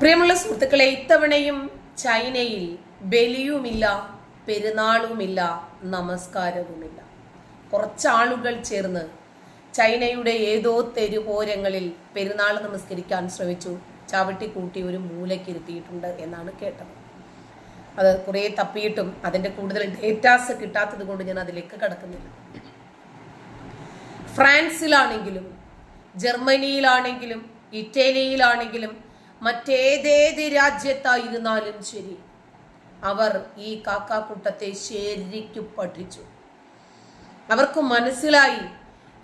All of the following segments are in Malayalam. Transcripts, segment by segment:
പ്രിയമുള്ള സുഹൃത്തുക്കളെ ഇത്തവണയും ചൈനയിൽ ബലിയുമില്ല പെരുന്നാളുമില്ല നമസ്കാരവുമില്ല. കുറച്ചാളുകൾ ചേർന്ന് ചൈനയുടെ ഏതോ തെരുപോരങ്ങളിൽ പെരുന്നാൾ നമസ്കരിക്കാൻ ശ്രമിച്ചു. ചവിട്ടി കൂട്ടി ഒരു മൂലക്കിരുത്തിയിട്ടുണ്ട് എന്നാണ് കേട്ടത്. അത് കുറേ തപ്പിയിട്ടും അതിന്റെ കൂടുതൽ ഡേറ്റാസ് കിട്ടാത്തത് കൊണ്ട് ഞാൻ അതിലേക്ക് കടക്കുന്നില്ല. ഫ്രാൻസിലാണെങ്കിലും ജർമ്മനിയിലാണെങ്കിലും ഇറ്റലിയിലാണെങ്കിലും മറ്റേതേത് രാജ്യത്തായിരുന്നാലും ശരി. അവർ ഈ കാക്കാക്കൂട്ടത്തെ ശരിക്കും പഠിച്ചു. അവർക്ക് മനസ്സിലായി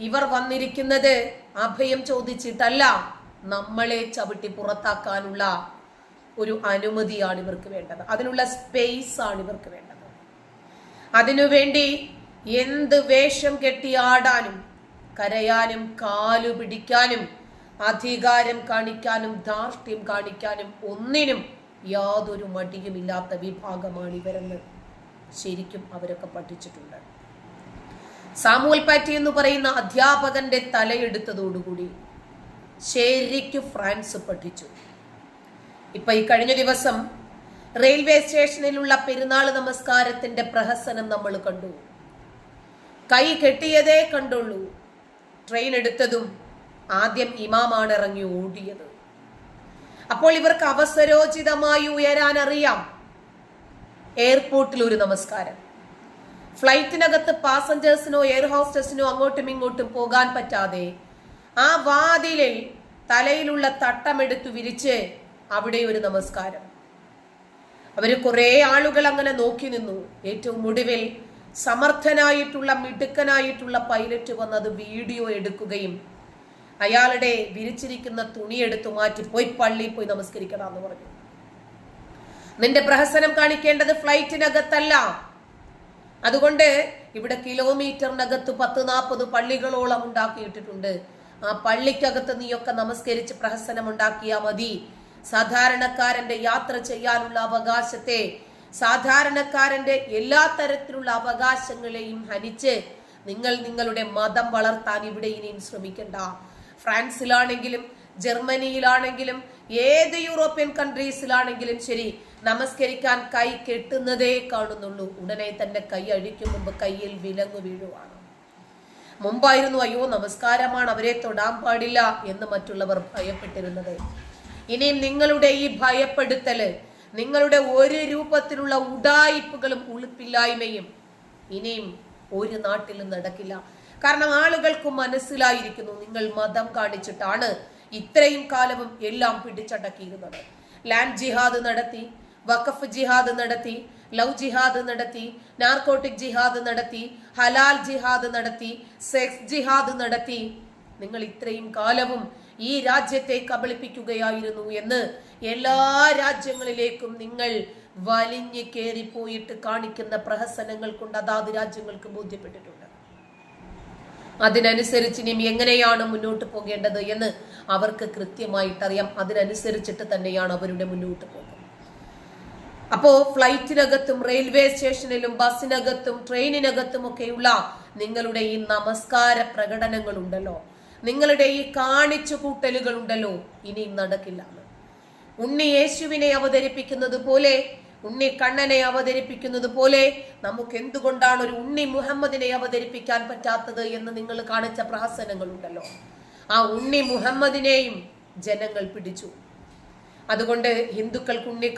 ഇവർ വന്നിരിക്കുന്നത് അഭയം ചോദിച്ചിട്ടല്ല നമ്മളെ ചവിട്ടി പുറത്താക്കാനുള്ള ഒരു അനുമതിയാണ് ഇവർക്ക് വേണ്ടത്. അതിനുള്ള സ്പേസ് ആണ് ഇവർക്ക് വേണ്ടത്. അതിനുവേണ്ടി എന്ത് വേഷം കെട്ടി ആടാനും കരയാനും കാലു പിടിക്കാനും അധികാരം കാണിക്കാനും ധാർഷ്ട്യം കാണിക്കാനും ഒന്നിനും യാതൊരു മടിയുമില്ലാത്ത വിഭാഗമാണ് ഇവരെന്ന് ശരിക്കും അവരൊക്കെ പഠിച്ചിട്ടുണ്ട്. സാമുവൽ പാറ്റി എന്ന് പറയുന്ന അധ്യാപകന്റെ തലയെടുത്തതോടുകൂടി ശരിക്കും ഫ്രാൻസ് പഠിച്ചു. ഇപ്പൊ ഈ കഴിഞ്ഞ ദിവസം റെയിൽവേ സ്റ്റേഷനിലുള്ള പെരുന്നാൾ നമസ്കാരത്തിന്റെ പ്രഹസനം നമ്മൾ കണ്ടു. കൈ കെട്ടിയതേ കണ്ടുള്ളൂ. ട്രെയിൻ എടുത്തതും ആദ്യം ഇമാമാണ് ഇറങ്ങി ഓടിയത്. അപ്പോൾ ഇവർക്ക് അവസരോചിതമായി ഉയരാൻ അറിയാം എയർപോർട്ടിൽ ഒരു നമസ്കാരം. ഫ്ലൈറ്റിനകത്ത് പാസഞ്ചേഴ്സിനോ എയർ ഹോസ്റ്റസിനോ അങ്ങോട്ടും ഇങ്ങോട്ടും പോകാൻ പറ്റാതെ ആ വാതിലിൽ തലയിലുള്ള തട്ടമെടുത്തു വിരിച്ച് അവിടെ ഒരു നമസ്കാരം. അവർ കുറെ ആളുകൾ അങ്ങനെ നോക്കി നിന്നു. ഏറ്റവും ഒടുവിൽ സമർത്ഥനായിട്ടുള്ള മിടുക്കനായിട്ടുള്ള പൈലറ്റ് വന്നത് വീഡിയോ എടുക്കുകയും അയാളുടെ വിരിച്ചിരിക്കുന്ന തുണി എടുത്തു മാറ്റി പോയി പള്ളിയിൽ പോയി നമസ്കരിക്കണം എന്ന് പറഞ്ഞു. നിന്റെ പ്രഹസനം കാണിക്കേണ്ടത് ഫ്ലൈറ്റിനകത്തല്ല. അതുകൊണ്ട് ഇവിടെ കിലോമീറ്ററിനകത്ത് പത്ത് നാൽപ്പത് പള്ളികളോളം ഉണ്ടാക്കിയിട്ടിട്ടുണ്ട്. ആ പള്ളിക്കകത്ത് നീയൊക്കെ നമസ്കരിച്ച് പ്രഹസനം ഉണ്ടാക്കിയാൽ മതി. സാധാരണക്കാരന്റെ യാത്ര ചെയ്യാനുള്ള അവകാശത്തെ സാധാരണക്കാരന്റെ എല്ലാ തരത്തിലുള്ള അവകാശങ്ങളെയും ഹനിച്ച് നിങ്ങൾ നിങ്ങളുടെ മതം വളർത്താൻ ഇവിടെ ഇനിയും ശ്രമിക്കണ്ട. ഫ്രാൻസിലാണെങ്കിലും ജർമ്മനിയിലാണെങ്കിലും ഏത് യൂറോപ്യൻ കൺട്രീസിലാണെങ്കിലും ശരി നമസ്കരിക്കാൻ കൈ കെട്ടുന്നതേ കാണുന്നുള്ളൂ. ഉടനെ തന്നെ കൈ അഴിക്കും മുമ്പ് കയ്യിൽ വിലങ്ങു വീഴുവാണ്. മുമ്പായിരുന്നു അയ്യോ നമസ്കാരമാണ് അവരെ തൊടാൻ പാടില്ല എന്ന് മറ്റുള്ളവർ ഭയപ്പെട്ടിരുന്നത്. ഇനിയും നിങ്ങളുടെ ഈ ഭയപ്പെടുത്തൽ നിങ്ങളുടെ ഒരു രൂപത്തിലുള്ള ഉടായിപ്പുകളും ഉളുപ്പില്ലായ്മയും ഇനിയും ഒരു നാട്ടിലും നടക്കില്ല. കാരണം ആളുകൾക്ക് മനസ്സിലായിരിക്കുന്നു നിങ്ങൾ മതം കാണിച്ചിട്ടാണ് ഇത്രയും കാലവും എല്ലാം പിടിച്ചടക്കിയിരുന്നത്. ലാൻഡ് ജിഹാദ് നടത്തി വഖഫ് ജിഹാദ് നടത്തി ലവ് ജിഹാദ് നടത്തി നാർക്കോട്ടിക് ജിഹാദ് നടത്തി ഹലാൽ ജിഹാദ് നടത്തി സെക്സ് ജിഹാദ് നടത്തി. നിങ്ങൾ ഇത്രയും കാലവും ഈ രാജ്യത്തെ കബളിപ്പിക്കുകയായിരുന്നു എന്ന് എല്ലാ രാജ്യങ്ങളിലേക്കും നിങ്ങൾ വലിഞ്ഞു കയറിപ്പോയിട്ട് കാണിക്കുന്ന പ്രഹസനങ്ങൾ കൊണ്ട് അതാത് രാജ്യങ്ങൾക്ക് ബോധ്യപ്പെട്ടിട്ടുണ്ട്. അതിനനുസരിച്ച് ഇനിയും എങ്ങനെയാണ് മുന്നോട്ട് പോകേണ്ടത് എന്ന് അവർക്ക് കൃത്യമായിട്ട് അറിയാം അതിനനുസരിച്ചിട്ട് തന്നെയാണ് അവരുടെ മുന്നോട്ട് പോകുന്നത്. അപ്പോ ഫ്ലൈറ്റിനകത്തും റെയിൽവേ സ്റ്റേഷനിലും ബസ്സിനകത്തും ട്രെയിനിനകത്തും ഒക്കെയുള്ള നിങ്ങളുടെ ഈ നമസ്കാര പ്രകടനങ്ങൾ ഉണ്ടല്ലോ നിങ്ങളുടെ ഈ കാണിച്ചു കൂട്ടലുകൾ ഉണ്ടല്ലോ ഇനിയും നടക്കില്ല. ഉണ്ണി യേശുവിനെ അവതരിപ്പിക്കുന്നത് പോലെ ഉണ്ണി കണ്ണനെ അവതരിപ്പിക്കുന്നത് പോലെ നമുക്ക് എന്തുകൊണ്ടാണ് ഒരു ഉണ്ണി മുഹമ്മദിനെ അവതരിപ്പിക്കാൻ പറ്റാത്തത് എന്ന് നിങ്ങൾ കാണിച്ച പ്രഹസനങ്ങൾ ഉണ്ടല്ലോ ആ ഉണ്ണി മുഹമ്മദിനെയും ജനങ്ങൾ പിടിച്ചു. അതുകൊണ്ട് ഹിന്ദുക്കൾക്ക് ഉണ്ണി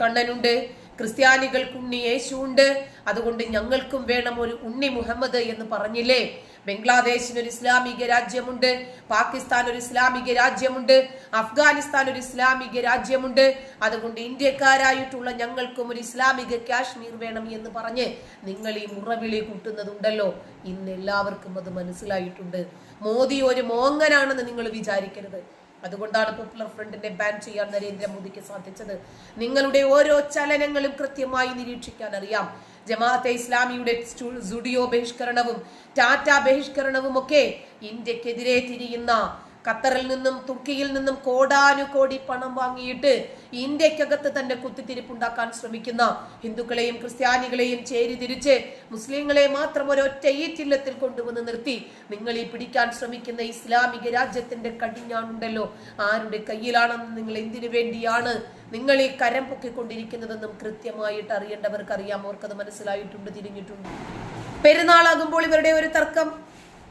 ക്രിസ്ത്യാനികൾക്ക് ഉണ്ണി യേശു ഉണ്ട് അതുകൊണ്ട് ഞങ്ങൾക്കും വേണം ഒരു ഉണ്ണി മുഹമ്മദ് എന്ന് പറഞ്ഞില്ലേ? ബംഗ്ലാദേശിന് ഒരു ഇസ്ലാമിക രാജ്യമുണ്ട്. പാകിസ്ഥാൻ ഒരു ഇസ്ലാമിക രാജ്യമുണ്ട്. അഫ്ഗാനിസ്ഥാൻ ഒരു ഇസ്ലാമിക രാജ്യമുണ്ട്. അതുകൊണ്ട് ഇന്ത്യക്കാരായിട്ടുള്ള ഞങ്ങൾക്കും ഒരു ഇസ്ലാമിക കാശ്മീർ വേണം എന്ന് പറഞ്ഞ് നിങ്ങൾ ഈ മുറവിളി കൂട്ടുന്നതുണ്ടല്ലോ. ഇന്ന് എല്ലാവർക്കും അത് മനസ്സിലായിട്ടുണ്ട്. മോദി ഒരു മോങ്ങനാണെന്ന് നിങ്ങൾ വിചാരിക്കരുത്. അതുകൊണ്ടാണ് പോപ്പുലർ ഫ്രണ്ടിനെ ബാൻ ചെയ്യാൻ നരേന്ദ്രമോദിക്ക് സാധിച്ചത്. നിങ്ങളുടെ ഓരോ ചലനങ്ങളും കൃത്യമായി നിരീക്ഷിക്കാൻ അറിയാം ജമാഅത്തെ ഇസ്ലാമിയുടെ സുഡിയോ ബഹിഷ്കരണവും ടാറ്റ ബഹിഷ്കരണവും ഒക്കെ ഇന്ത്യക്കെതിരെ തിരിയുന്ന ഖത്തറിൽ നിന്നും തുർക്കിയിൽ നിന്നും കോടാനുകോടി പണം വാങ്ങിയിട്ട് ഇന്ത്യക്കകത്ത് തന്നെ കുത്തിത്തിരിപ്പുണ്ടാക്കാൻ ശ്രമിക്കുന്ന ഹിന്ദുക്കളെയും ക്രിസ്ത്യാനികളെയും ചേരി തിരിച്ച് മുസ്ലിങ്ങളെ മാത്രം ഒരൊറ്റ ഈറ്റില്ലത്തിൽ കൊണ്ടുവന്ന് നിർത്തി. നിങ്ങൾ ഈ പിടിക്കാൻ ശ്രമിക്കുന്ന ഇസ്ലാമിക രാജ്യത്തിന്റെ കടിഞ്ഞാണുണ്ടല്ലോ. ആരുടെ കയ്യിലാണെന്ന് നിങ്ങൾ എന്തിനു വേണ്ടിയാണ് നിങ്ങൾ ഈ കരം പൊക്കിക്കൊണ്ടിരിക്കുന്നതെന്നും കൃത്യമായിട്ട് അറിയേണ്ടവർക്ക് അറിയാം അവർക്കത് മനസ്സിലായിട്ടുണ്ട് തിരിഞ്ഞിട്ടുണ്ട്. പെരുന്നാളാകുമ്പോൾ ഇവരുടെ ഒരു തർക്കം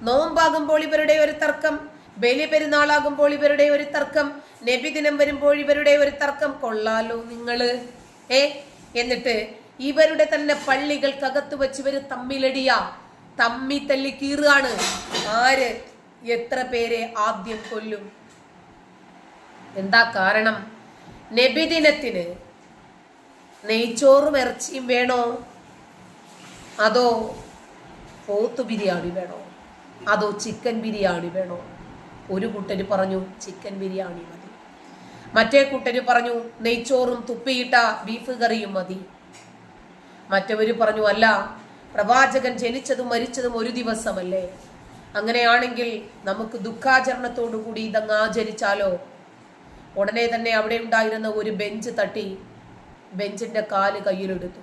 നോമ്പാകുമ്പോൾ ഇവരുടെ ഒരു തർക്കം ബലി പെരുന്നാളാകുമ്പോൾ ഇവരുടെ ഒരു തർക്കം. നബി ദിനം വരുമ്പോൾ ഇവരുടെ ഒരു തർക്കം. കൊള്ളാലോ നിങ്ങൾ. ഏ? എന്നിട്ട് ഇവരുടെ തന്നെ പള്ളികൾക്കകത്ത് വെച്ച് ഇവർ തമ്മിലടിയാ. തമ്മി തല്ലി കീറുകയാണ്. ആര്? എത്ര പേരെ ആദ്യം കൊല്ലും? എന്താ കാരണം? നബിദിനത്തിന് നെയ്ച്ചോറും ഇറച്ചിയും വേണോ? അതോ പോത്ത് ബിരിയാണി വേണോ? അതോ ചിക്കൻ ബിരിയാണി വേണോ? ഒരു കൂട്ടര് പറഞ്ഞു ചിക്കൻ ബിരിയാണി മതി. മറ്റേ കൂട്ടര് പറഞ്ഞു നെയ്ച്ചോറും തുപ്പിയിട്ട ബീഫ് കറിയും മതി. മറ്റവർ പറഞ്ഞു അല്ല പ്രവാചകൻ ജനിച്ചതും മരിച്ചതും ഒരു ദിവസമല്ലേ? അങ്ങനെയാണെങ്കിൽ നമുക്ക് ദുഃഖാചരണത്തോടുകൂടി ഇതങ്ങ് ആചരിച്ചാലോ? ഉടനെ തന്നെ അവിടെ ഉണ്ടായിരുന്ന ഒരു ബെഞ്ച് തട്ടി ബെഞ്ചിന്റെ കാൽ കയ്യിലെടുത്തു.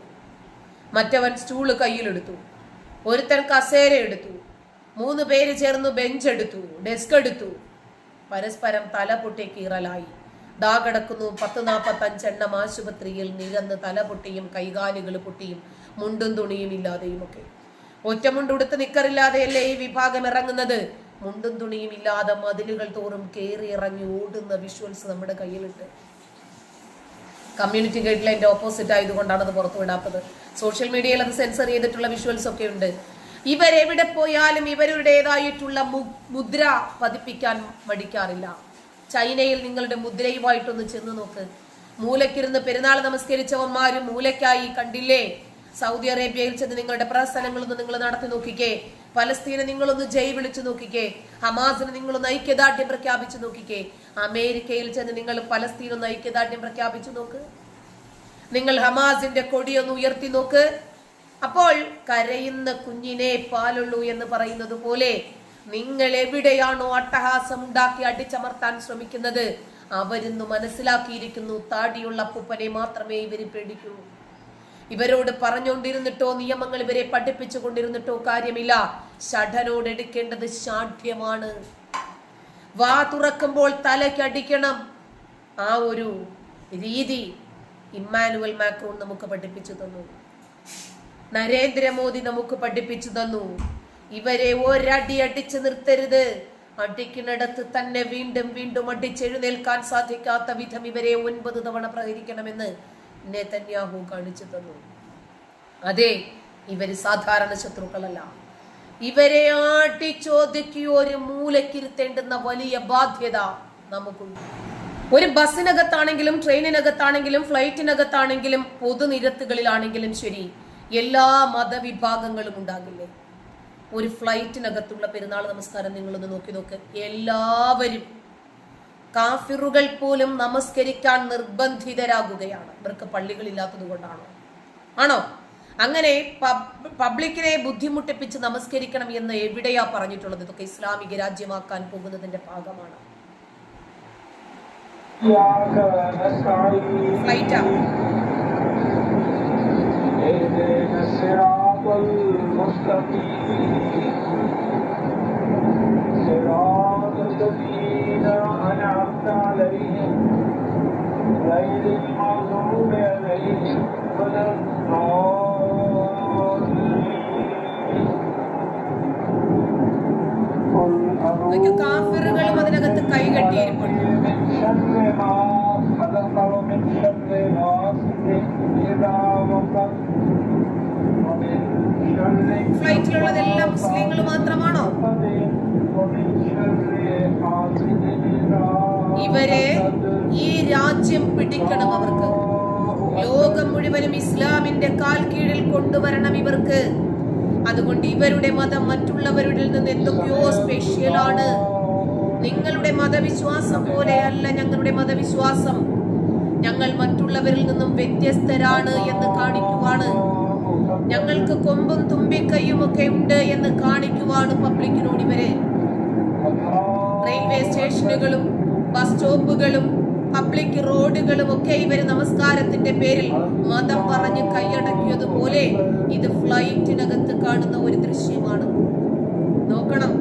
മറ്റവൻ സ്റ്റൂൾ കയ്യിലെടുത്തു. ഒരുത്തൻ കസേര എടുത്തു. മൂന്ന് പേര് ചേർന്ന് ബെഞ്ച് എടുത്തു ഡെസ്ക് എടുത്തു. പരസ്പരം തല പൊട്ടി കീറലായി. ദാ കിടക്കുന്നു പത്ത് നാൽപ്പത്തഞ്ചെണ്ണം ആശുപത്രിയിൽ നിരന്ന് തല പൊട്ടിയും കൈകാലുകൾ പൊട്ടിയും മുണ്ടും തുണിയും ഇല്ലാതെയും ഒക്കെ. ഒറ്റമുണ്ടുടുത്ത് നിക്കറില്ലാതെയല്ലേ ഈ വിഭാഗം ഇറങ്ങുന്നത്? മുണ്ടും തുണിയും ഇല്ലാതെ മതിലുകൾ തോറും കയറി ഇറങ്ങി ഓടുന്ന വിഷ്വൽസ് നമ്മുടെ കയ്യിലുണ്ട്. കമ്മ്യൂണിറ്റി ഗൈഡ് ലൈന്റെ ഓപ്പോസിറ്റ് ആയതുകൊണ്ടാണ് അത് പുറത്തു വിടാത്തത് സോഷ്യൽ മീഡിയയിൽ അത് സെൻസർ ചെയ്തിട്ടുള്ള വിഷ്വൽസ് ഒക്കെ ഉണ്ട്. ഇവരെവിടെ പോയാലും ഇവരുടേതായിട്ടുള്ള മുദ്ര പതിപ്പിക്കാൻ മടിക്കാറില്ല. ചൈനയിൽ നിങ്ങളുടെ മുദ്രയുമായിട്ടൊന്ന് ചെന്ന് നോക്ക്. മൂലക്കിരുന്ന് പെരുന്നാൾ നമസ്കരിച്ചവന്മാരും മൂലക്കായി കണ്ടില്ലേ? സൗദി അറേബ്യയിൽ ചെന്ന് നിങ്ങളുടെ പ്രസ്ഥാനങ്ങളൊന്ന് നിങ്ങൾ നടത്തി നോക്കിക്കേ. പലസ്തീനെ നിങ്ങളൊന്ന് ജയ് വിളിച്ചു നോക്കിക്കേ. ഹമാസിന് നിങ്ങളൊന്ന് ഐക്യദാർഢ്യം പ്രഖ്യാപിച്ചു നോക്കിക്കേ. അമേരിക്കയിൽ ചെന്ന് നിങ്ങൾ പലസ്തീനൊന്ന് ഐക്യദാർഢ്യം പ്രഖ്യാപിച്ചു നോക്ക്. നിങ്ങൾ ഹമാസിന്റെ കൊടിയൊന്ന് ഉയർത്തി നോക്ക്. അപ്പോൾ കരയുന്ന കുഞ്ഞിനെ പാലുള്ളൂ എന്ന് പറയുന്നത് പോലെ നിങ്ങൾ എവിടെയാണോ അട്ടഹാസം ഉണ്ടാക്കി അടിച്ചമർത്താൻ ശ്രമിക്കുന്നത് അവരിന്ന് മനസ്സിലാക്കിയിരിക്കുന്നു താടിയുള്ള അപ്പൂപ്പനെ മാത്രമേ ഇവർ പേടിക്കൂ. ഇവരോട് പറഞ്ഞുകൊണ്ടിരുന്നിട്ടോ നിയമങ്ങൾ ഇവരെ പഠിപ്പിച്ചു കൊണ്ടിരുന്നിട്ടോ കാര്യമില്ല. ഷഠനോട് എടുക്കേണ്ടത് ശാഠ്യമാണ്. വാ തുറക്കുമ്പോൾ തലയ്ക്കടിക്കണം ആ ഒരു രീതി ഇമ്മാനുവൽ മാക്രോൺ നമുക്ക് പഠിപ്പിച്ചു തന്നു. നരേന്ദ്രമോദി നമുക്ക് പഠിപ്പിച്ചു തന്നു. ഇവരെ ഒരടി അടിച്ചു നിർത്തരുത്. അടിക്കുന്നിടത്ത് തന്നെ വീണ്ടും വീണ്ടും അടിച്ചെഴുന്നേൽക്കാൻ സാധിക്കാത്ത വിധം ഇവരെ ഒൻപത് തവണ പ്രഹരിക്കണമെന്ന് നെതന്യാഹു കാണിച്ചു തന്നു. അതെ ഇവർ സാധാരണ ശത്രുക്കളല്ല. ഇവരെ ആട്ടിച്ചോദിക്ക് ഒരു മൂലക്കിരുത്തേണ്ടുന്ന വലിയ ബാധ്യത നമുക്കുണ്ട്. ഒരു ബസ്സിനകത്താണെങ്കിലും ട്രെയിനിനകത്താണെങ്കിലും ഫ്ലൈറ്റിനകത്താണെങ്കിലും പൊതുനിരത്തുകളിലാണെങ്കിലും ശരി. എല്ലാ മതവിഭാഗങ്ങളും ഉണ്ടാകില്ലേ? ഒരു ഫ്ലൈറ്റിനകത്തുള്ള പെരുന്നാൾ നമസ്കാരം നിങ്ങളൊന്ന് നോക്കി നോക്ക്. എല്ലാവരും കാഫിറുകൾ പോലും നമസ്കരിക്കാൻ നിർബന്ധിതരാകുകയാണ്. ഇവർക്ക് പള്ളികളില്ലാത്തത് കൊണ്ടാണോ? ആണോ? അങ്ങനെ പബ്ലിക്കിനെ ബുദ്ധിമുട്ടിപ്പിച്ച് നമസ്കരിക്കണം എന്ന് എവിടെയാ പറഞ്ഞിട്ടുള്ളത്? ഇതൊക്കെ ഇസ്ലാമിക രാജ്യമാക്കാൻ പോകുന്നതിന്റെ ഭാഗമാണ്. ഫ്ലൈറ്റാ uh, صراط الذين أنعمت عليهم غير المغضوب عليهم ولا الضالين قل ഇതൊക്കെ കാഫിറുകളും അതിനകത്ത് കൈകെട്ടിയിരിപ്പുണ്ട് من شر ما خلق ومن شر غاسق إذا وقب ومن شر ഫ്ലൈറ്റിലുള്ളതെല്ലാം മുസ്ലിങ്ങൾ മാത്രമാണോ? ഇവരെ ഈ രാജ്യം പിടിക്കണം അവർക്ക്. ലോകം മുഴുവനും ഇസ്ലാമിന്റെ കാൽ കീഴിൽ കൊണ്ടുവരണം ഇവർക്ക്. അതുകൊണ്ട് ഇവരുടെ മതം മറ്റുള്ളവരിൽ നിന്ന് എന്തൊക്കെയോ സ്പെഷ്യലാണ്. നിങ്ങളുടെ മതവിശ്വാസം പോലെയല്ല ഞങ്ങളുടെ മതവിശ്വാസം. ഞങ്ങൾ മറ്റുള്ളവരിൽ നിന്നും വ്യത്യസ്തരാണ് എന്ന് കാണിക്കുവാണ്. ഞങ്ങൾക്ക് കൊമ്പും തുമ്പിക്കൈയും ഒക്കെ ഉണ്ട് എന്ന് കാണിക്കുവാണ് പബ്ലിക്കിനോട് ഇവർ. റെയിൽവേ സ്റ്റേഷനുകളും ബസ് സ്റ്റോപ്പുകളും പബ്ലിക് റോഡുകളും ഒക്കെ ഇവർ നമസ്കാരത്തിന്റെ പേരിൽ മതം പറഞ്ഞ് കൈയടക്കിയതുപോലെ ഇത് ഫ്ലൈറ്റിനകത്ത് കാണുന്ന ഒരു ദൃശ്യമാണ്. നോക്കണം.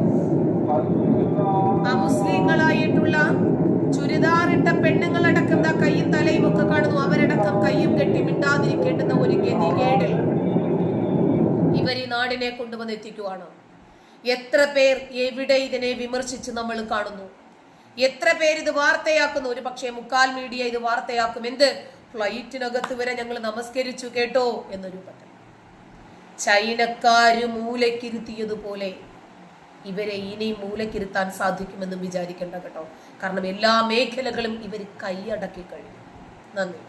അമുസ്ലിങ്ങളായിട്ടുള്ള ചുരിദാറിട്ട പെണ്ണുങ്ങളടക്കം കൈയും തലയും ഒക്കെ കാണുന്നു. അവരടക്കം കൈയും കെട്ടി മിണ്ടാതിരിക്കേണ്ടുന്ന ഒരു ഗതികേടിൽ ഇവർ ഈ നാടിനെ കൊണ്ടുവന്ന് എത്തിക്കുവാണ് എത്ര പേർ എവിടെ ഇതിനെ വിമർശിച്ച് നമ്മൾ കാണുന്നു? എത്ര പേര് ഇത് വാർത്തയാക്കുന്നു? ഒരു പക്ഷേ മുക്കാൽ മീഡിയ ഇത് വാർത്തയാക്കും. എന്ത്? ഫ്ലൈറ്റിനകത്ത് വരെ ഞങ്ങൾ നമസ്കരിച്ചു കേട്ടോ എന്നൊരു രൂപത്തിൽ. ചൈനക്കാര് മൂലക്കിരുത്തിയതുപോലെ ഇവരെ ഇനി മൂലക്കിരുത്താൻ സാധിക്കുമെന്നും വിചാരിക്കേണ്ട കേട്ടോ. കാരണം എല്ലാ മേഖലകളും ഇവർ കൈയടക്കി കഴിഞ്ഞു. നന്ദി.